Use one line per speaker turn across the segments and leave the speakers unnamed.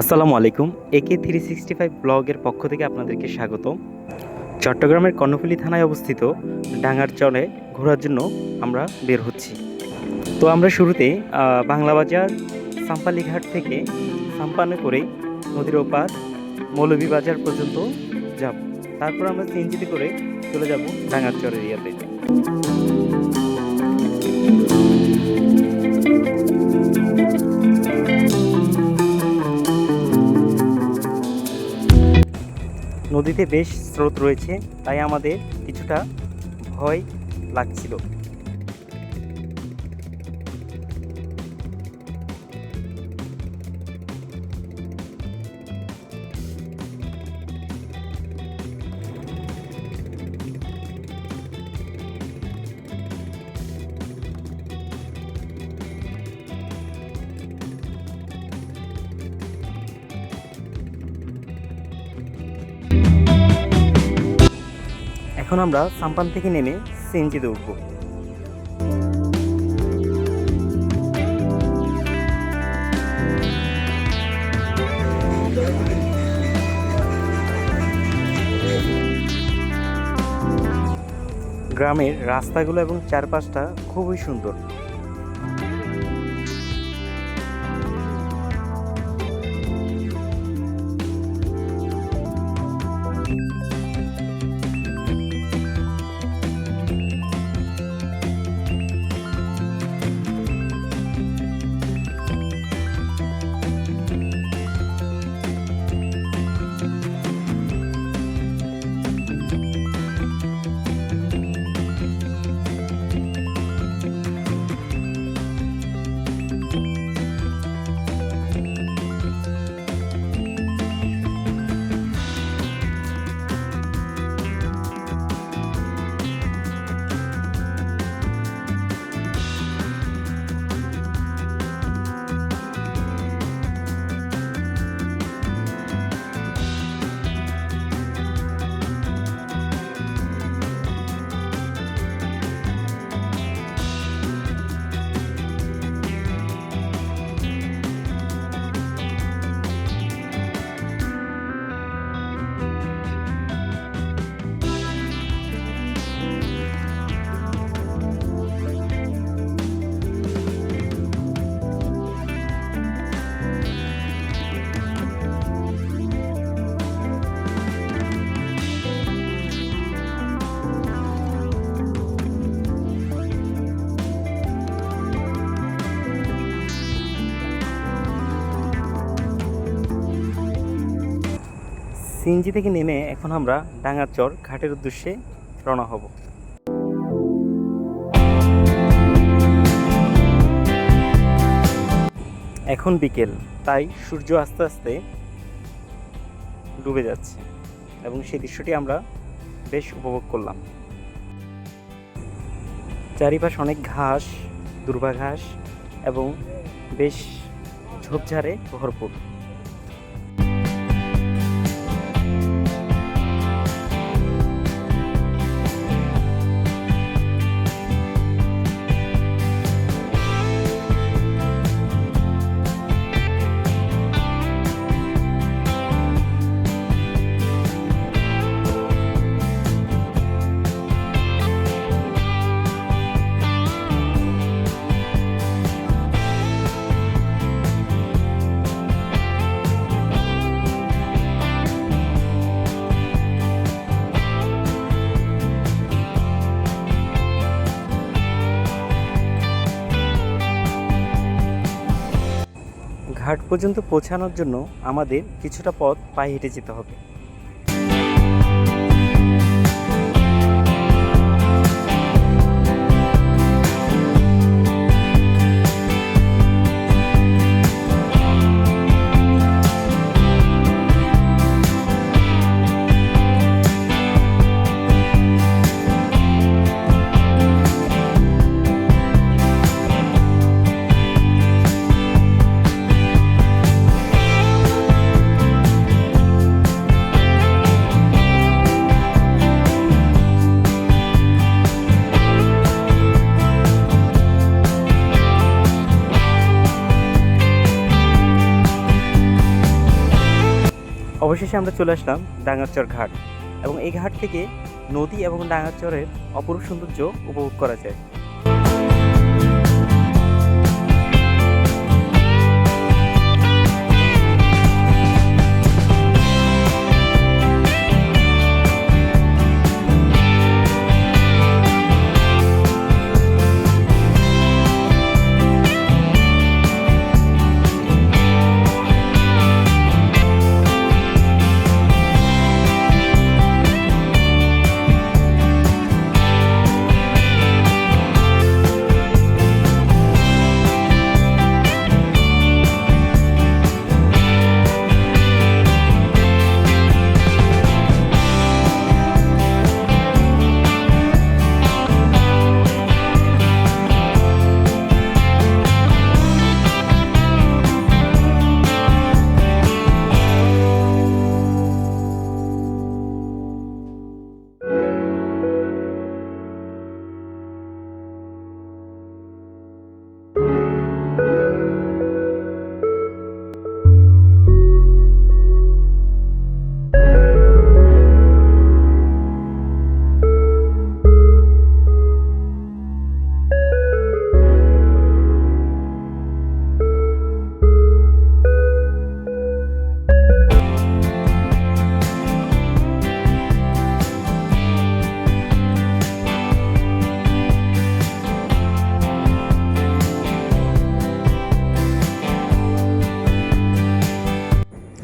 আসসালামু আলাইকুম। একে থ্রি সিক্সটি ফাইভ ব্লগের পক্ষ থেকে আপনাদেরকে স্বাগত চট্টগ্রামের কর্ণফুলী থানায় অবস্থিত ডাঙ্গার চরে ঘোরার জন্য আমরা বের হচ্ছি। তো আমরা শুরুতে বাংলাবাজার বাংলা বাজার সাম্পালিঘাট থেকে সাম্পানে করে নদীর ওপার মৌলভীবাজার পর্যন্ত যাব। তারপর আমরা সিএনজিতে করে চলে যাব ডাঙ্গার চর এরিয়াতে। নদীতে বেশ স্রোত রয়েছে তাই আমাদের কিছুটা ভয় লাগছিল। এখন আমরা সাম্পান থেকে নেমে সিএনজিতে উঠব। গ্রামের রাস্তাগুলো এবং চারপাশটা খুবই সুন্দর। সিএনজি থেকে নেমে এখন আমরা ডাঙ্গারচর ঘাটের উদ্দেশ্যে রওনা হব। এখন বিকেল, তাই সূর্য আস্তে আস্তে ডুবে যাচ্ছে এবং সেই দৃশ্যটি আমরা বেশ উপভোগ করলাম। চারিপাশ অনেক ঘাস দুর্বা ঘাস এবং বেশ ঝোপঝাড়ে ভরপুর। ঘাট পর্যন্ত পৌঁছানোর জন্য আমাদের কিছুটা পথ পায়ে হেঁটে যেতে হবে। অবশেষে আমরা চলে আসলাম ডাঙ্গারচর ঘাট এবং এই ঘাট থেকে নদী এবং ডাঙ্গারচরের অপরূপ সৌন্দর্য উপভোগ করা যায়।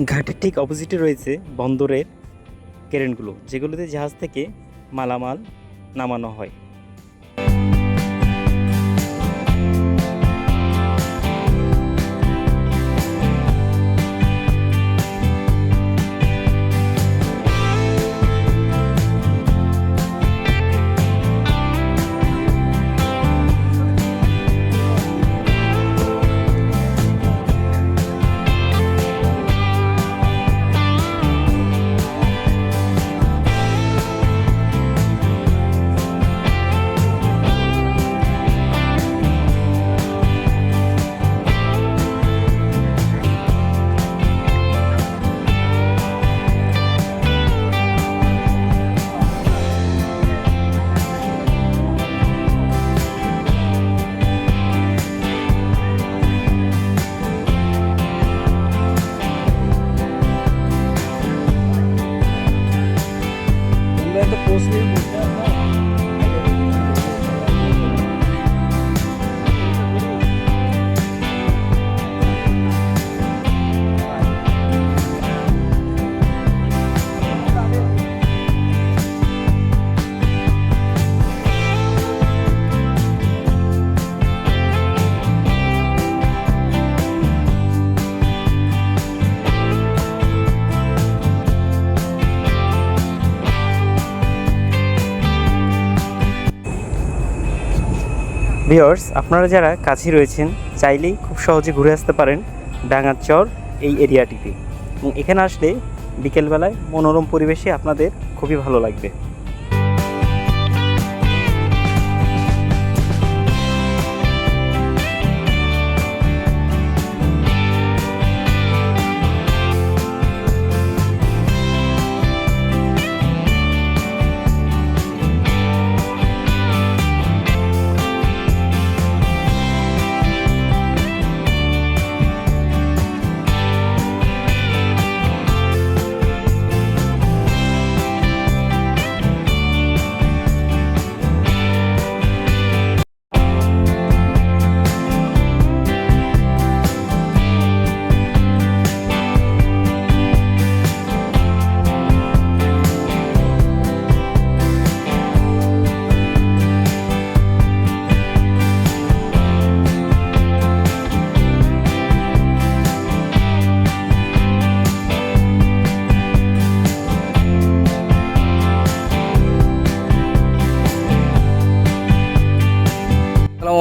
ঘাটের ঠিক অপোজিটে রয়েছে বন্দরের কেরেনগুলো যেগুলোতে জাহাজ থেকে মালামাল নামানো হয়। ভিওর্স আপনারা যারা কাছে রয়েছেন, চাইলেই খুব সহজে ঘুরে আসতে পারেন ডাঙ্গারচর এই এরিয়াটিতে। এবং এখানে আসলে বিকেলবেলায় মনোরম পরিবেশে আপনাদের খুবই ভালো লাগবে।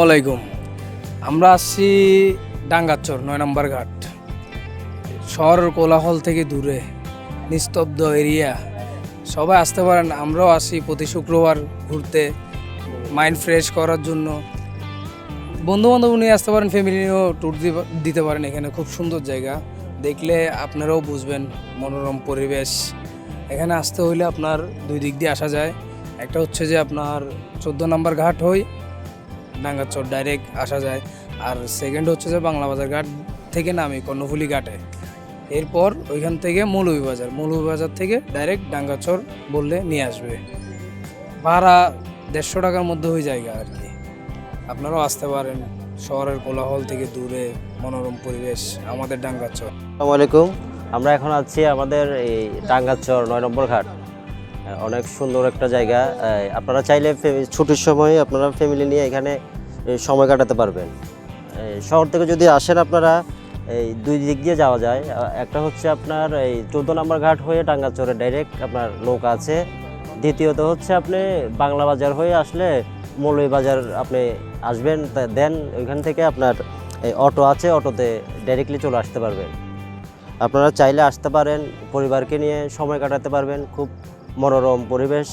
আলাইকুম। আমরা আসছি ডাঙ্গাচর নয় নম্বর ঘাট। শহর কোলাহল থেকে দূরে, নিস্তব্ধ এরিয়া। সবাই আসতে পারেন, আমরাও আসি প্রতি শুক্রবার ঘুরতে, মাইন্ড ফ্রেশ করার জন্য। বন্ধু বান্ধব নিয়ে আসতে পারেন ফ্যামিলি নিয়েও ট্যুর দিতে পারেন এখানে, খুব সুন্দর জায়গা। দেখলে আপনারাও বুঝবেন মনোরম পরিবেশ। এখানে আসতে হইলে আপনার দুই দিক দিয়ে আসা যায়। একটা হচ্ছে যে আপনার চোদ্দ নম্বর ঘাট হই ডাঙ্গাচর ডাইরেক্ট আসা যায়। আর সেকেন্ড হচ্ছে যে বাংলা বাজার ঘাট থেকে নামি কর্ণফুলি ঘাটে। এরপর ওইখান থেকে মৌলভীবাজার। মৌলভীবাজার থেকে ডাইরেক্ট ডাঙ্গাচর বললে নিয়ে আসবে। ভাড়া দেড়শো টাকার মধ্যে হয়ে জায়গা আর কি। আপনারাও আসতে পারেন শহরের কোলাহল থেকে দূরে, মনোরম পরিবেশ, আমাদের ডাঙ্গাচর
আসসালামু আলাইকুম। আমরা এখন আছি আমাদের এই ডাঙ্গাচর নয় নম্বর ঘাট। অনেক সুন্দর একটা জায়গা। আপনারা চাইলে ছুটির সময় আপনারা ফ্যামিলি নিয়ে এখানে সময় কাটাতে পারবেন। শহর থেকে যদি আসেন আপনারা, এই দুই দিক দিয়ে যাওয়া যায়। একটা হচ্ছে আপনার এই চোদ্দ নম্বর ঘাট হয়ে টাঙ্গাচরে ডাইরেক্ট আপনার নৌকা আছে। দ্বিতীয়ত হচ্ছে আপনি বাংলা বাজার হয়ে আসলে মৌলভীবাজার আপনি আসবেন দেন ওইখান থেকে আপনার এই অটো আছে, অটোতে ডাইরেক্টলি চলে আসতে পারবেন। আপনারা চাইলে আসতে পারেন, পরিবারকে নিয়ে সময় কাটাতে পারবেন, খুব মনোরম পরিবেশ।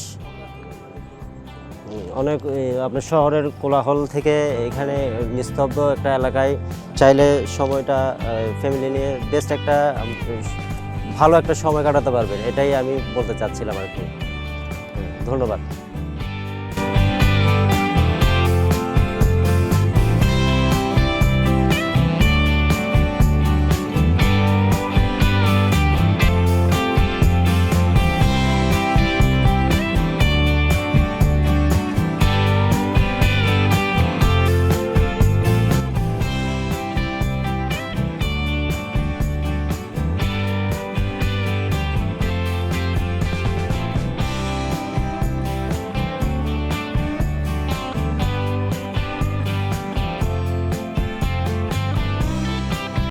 অনেক আপনার শহরের কোলাহল থেকে এখানে নিস্তব্ধ একটা এলাকায় চাইলে সময়টা ফ্যামিলি নিয়ে বেস্ট একটা ভালো একটা সময় কাটাতে পারবেন। এটাই আমি বলতে চাচ্ছিলাম আর কি। ধন্যবাদ।